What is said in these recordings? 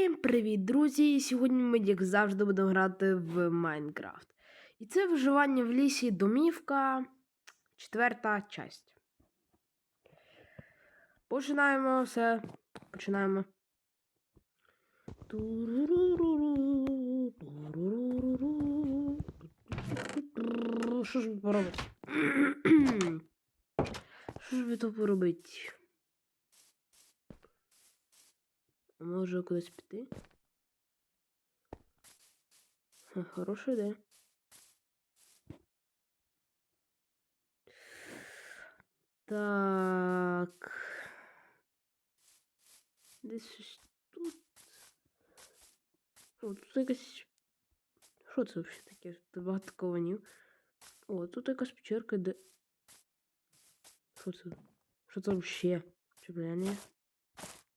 Всім привіт, друзі! Сьогодні ми, як завжди, будемо грати в Майнкрафт. І це виживання в лісі домівка, четверта часть. Починаємо все. Починаємо. Що ж ви поробите? Що ж ви то поробите? Може кудись піти? Ха, Хороша ідея. Так. Десь щось тут. О, тут якась. Що це взагалі таке? Тут багато кованів. О, тут якась печерка, де. Що це? Що це взагалі? Чіпляння?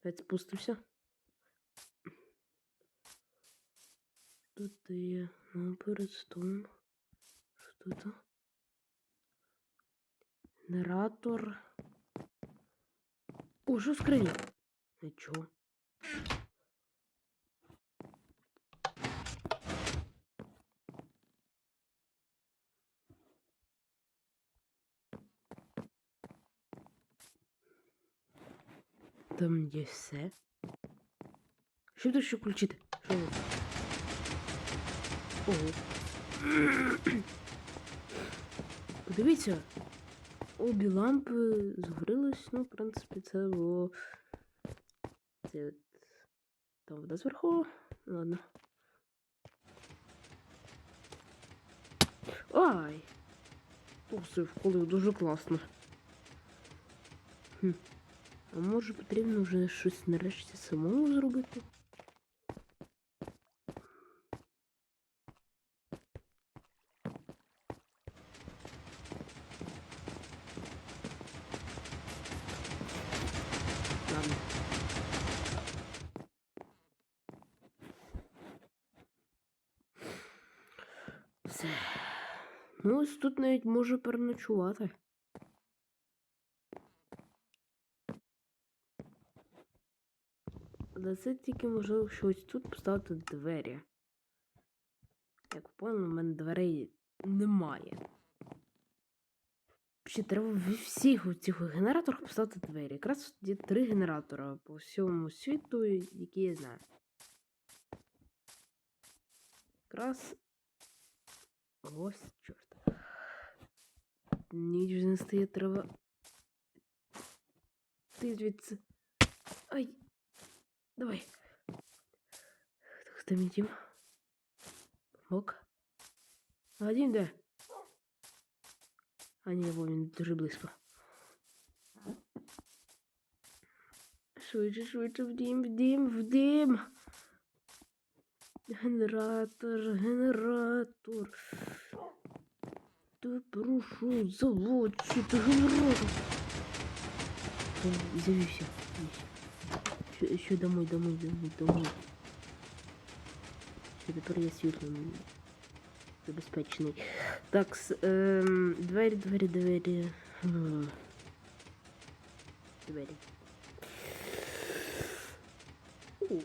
Давайте спустимося. Тут є наперед стон. Що тут? Генератор. О, що скрині? Нічого. Там є все. Що тут ще включити? Що? Ого. Подивіться. Обі лампи згорілись, ну, в принципі, це було. Це от. Там вода зверху. Ладно. Ай! Усе вколив дуже класно. Хм. А може потрібно вже щось нарешті самому зробити? Ладно. Все. Ну, ось тут навіть може переночувати. Але це тільки можливо щось тут поставити двері. Як понял, у мене дверей немає. Ще треба в всіх цих генераторах поставити двері. Якраз тут є три генератора по всьому світу, які я знаю. Якраз. Ось чорт. Ніч вже не стає, треба. Ти звідси. Ай. Давай. Хто мій дім? Ок. А дім де? А ні, бо він дуже близько. Швидше, швидше, в дім, в дім, в дім. Генератор, генератор. Та прошу, завод, генератор. Завівся. Що домой, домой, домой, домой. Що тепер я світлом забезпечений. Так, ем, двері, двері, двері. Двері. О.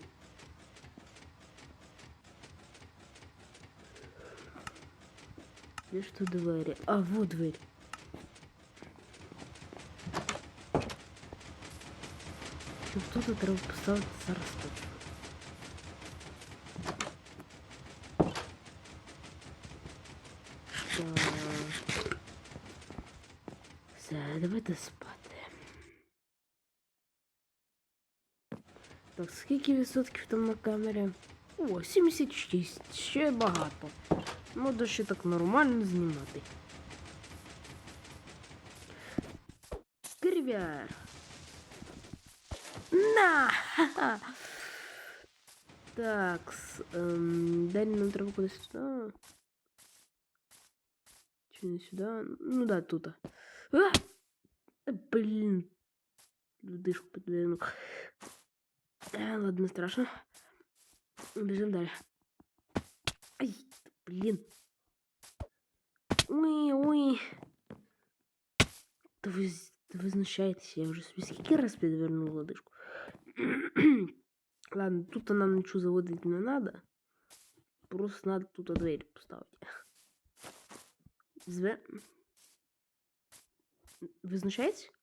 Де ж тут двері? А, вот двері. Щоб тут треба поставити зараз. Так. Все, давайте спати. Так, скільки відсотків там на камері? О, 76. Ще багато. Можна ще так нормально знімати. Кривяр. На! Ха-ха! Так, с, ем, далі нам треба кудись сюди. Чи не сюди? Ну да, тут. А! Е, Блін. Людишку підлину. Е, ладно, не страшно. Біжимо далі. Ай, Блін. Ой, ой. Та ви, з- та ви знущаєтеся, я вже собі скільки раз підвернув лодишку. Ладно, тут нам ничего заводить не надо. Просто надо тут дверь поставить. Зве... Визначається? Ми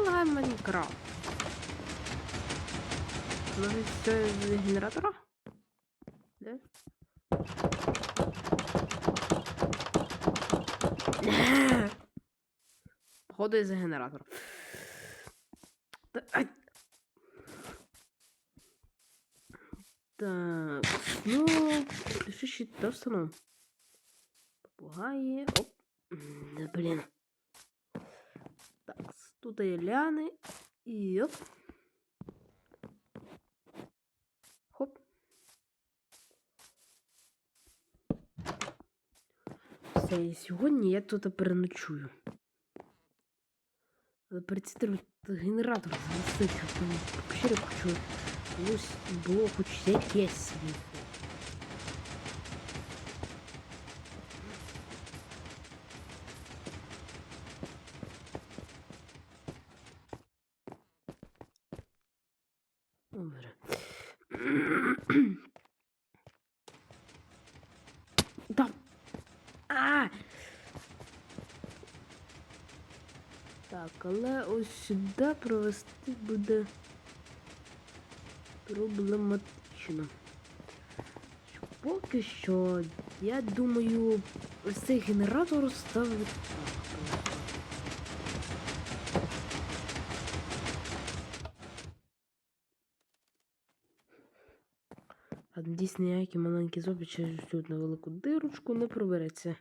лагаємо Майнкрафт. Може це з генератора? Де? Походу із генератора. Так, ну, пиши щит встановимо. Попугаї. Оп. М, Да, блін. Тут є ляни. І оп. Хоп. Все, і сьогодні я тут переночую. Але перед генератор загасити, щоб там взагалі хочу ось було хоч якесь світло. Добре. Там. А! Так, але ось сюди провести буде проблематично. Поки що, я думаю, ось цей генератор ставити так. А дійсно ніякі маленькі зоби через цю невелику дирочку не пробереться.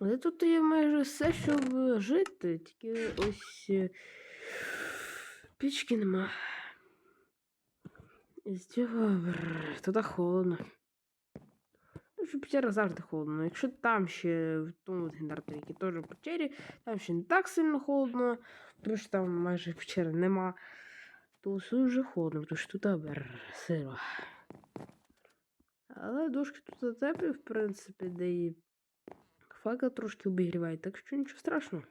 Але тут є майже все, щоб жити, тільки ось е, пічки нема. Бррр, туди холодно. Ну, що печера завжди холодно. Якщо там ще в тому генераторі, теж в печері, там ще не так сильно холодно, тому що там майже печери нема, то все вже холодно, тому що тут сиро. Але дошки тут теплі, в принципі, де і факел трошки обігріває, так що нічого страшного.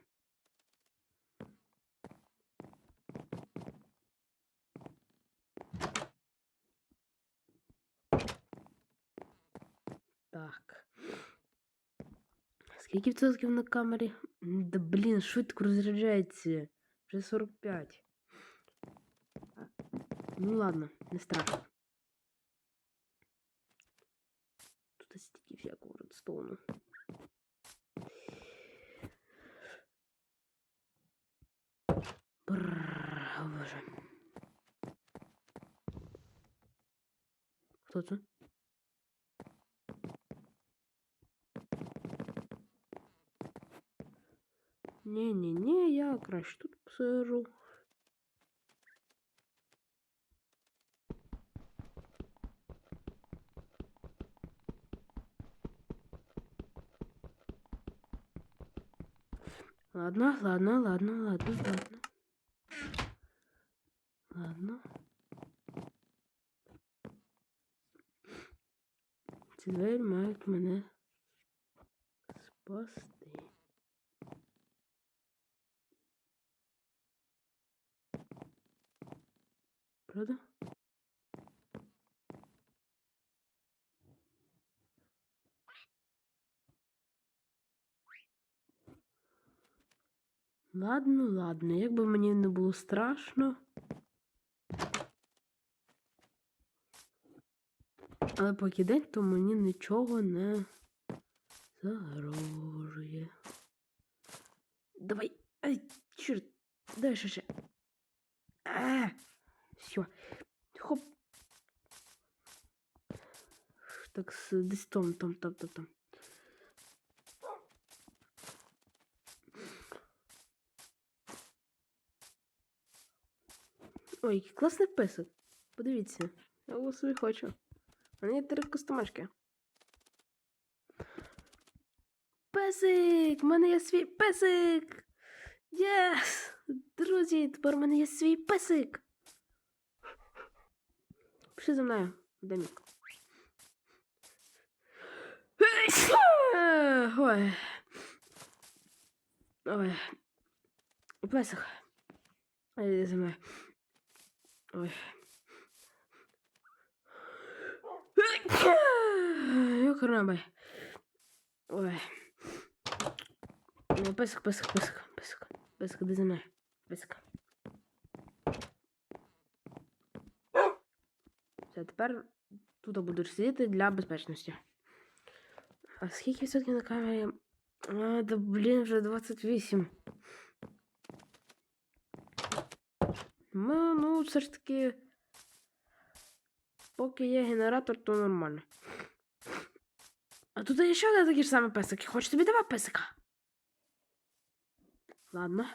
Так. Скільки відсотків на камері? Да блін, швидко розряджається. Вже 45. Ну ладно, не страшно. Тут стільки всякого редстоуну. Бррр, о боже. Хто це? Ні-ні-ні, я краще тут посижу. Ладно, ладно, ладно, ладно, ладно. Ладно. Двері мають мене спасти. Правда? Ладно, ладно, як би мені не було страшно. Але поки день, то мені нічого не загрожує. Давай. Ай, чорт. Дай ще. А, все. Хоп. Так, десь там, там, там, там, там. Ой, який класний песик. Подивіться. Я його собі хочу. У мене є три костомашки. Песик! В мене є свій песик! Єс! Друзі, тепер в мене є свій песик! Пішли за мною, Демік. Ой. Ой. Песик. Ой, за Ой. Ёкарнабай. Ой. Ну, Песик, песик, песик, песик. Песик, іди за мною. Песик. Все, тепер тут будеш сидіти для безпечності. А скільки все-таки на камері? А, да блін, вже 28. Ну, ну, все ж таки. Поки є генератор, то нормально. А тут є ще один такий ж самий песик. Хочеш тобі давай песика? Ладно.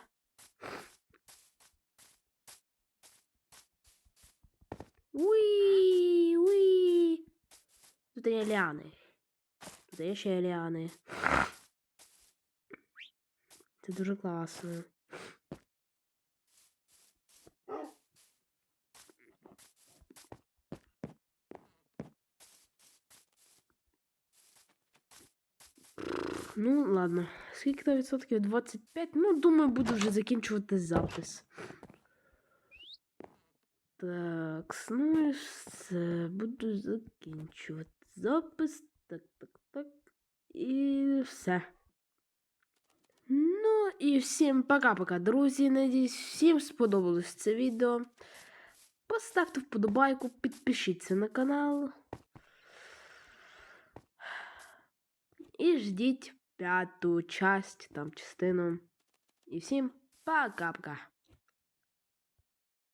Уи, уи. Тут є ліани. Тут є ще ліани. Це дуже класно. Ну, ладно. Скільки там відсотків? 25? Ну, думаю, буду вже закінчувати запис. Так, ну і все. Буду закінчувати запис. Так, так, так. І все. Ну і всім пока-пока, друзі. Надіюсь, всім сподобалось це відео. Поставте вподобайку, підпишіться на канал. І ждіть П'яту часть, там частину. І всім пока-пока.